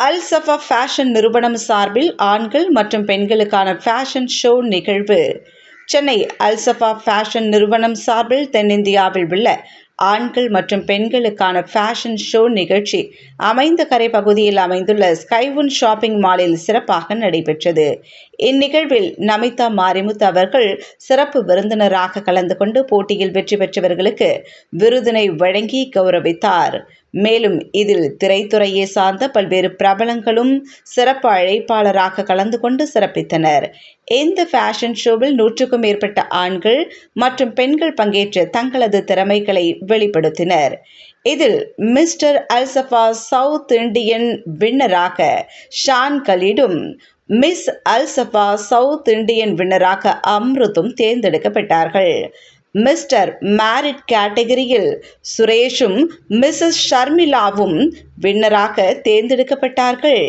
அல் Safa fashion நிறுவனம் சார்பில் ஆண்கள் மற்றும் பெண்களுக்கான ஃபேஷன் ஷோ நிகழ்வு. சென்னை அல்சஃபா ஃபேஷன் நிறுவனம் சார்பில் தென்னிந்தியாவில் உள்ள ஆண்கள் மற்றும் பெண்களுக்கான ஃபேஷன் ஷோ நிகழ்ச்சி அமைந்த கரை பகுதியில் அமைந்துள்ள ஸ்கைவுன் ஷாப்பிங் மாலில் சிறப்பாக நடைபெற்றது. இந்நிகழ்வில் நமிதா மாரிமுத்து அவர்கள் சிறப்பு விருந்தினராக கலந்து கொண்டு போட்டியில் வெற்றி பெற்றவர்களுக்கு விருதினை வழங்கி கௌரவித்தார். மேலும் இதில் திரைத்துறையை சார்ந்த பல்வேறு பிரபலங்களும் சிறப்பு அழைப்பாளராக கலந்து கொண்டு சிறப்பித்தனர். இந்த ஃபேஷன் ஷோவில் நூற்றுக்கும் மேற்பட்ட ஆண்கள் மற்றும் பெண்கள் பங்கேற்று தங்களது திறமைகளை வெளிப்படுத்தினர். இதில் மிஸ்டர் அல்சஃபா சவுத் இண்டியன் வின்னராக ஷான் கலீடும் மிஸ் அல்சஃபா சவுத் இண்டியன் வின்னராக அம்ருத்தும் தேர்ந்தெடுக்கப்பட்டார்கள். மிஸ்டர் மேரிட் கேட்டகரியில் சுரேஷும் மிஸ்ஸஸ் ஷர்மிளாவும் வின்னராக தேர்ந்தெடுக்கப்பட்டார்கள்.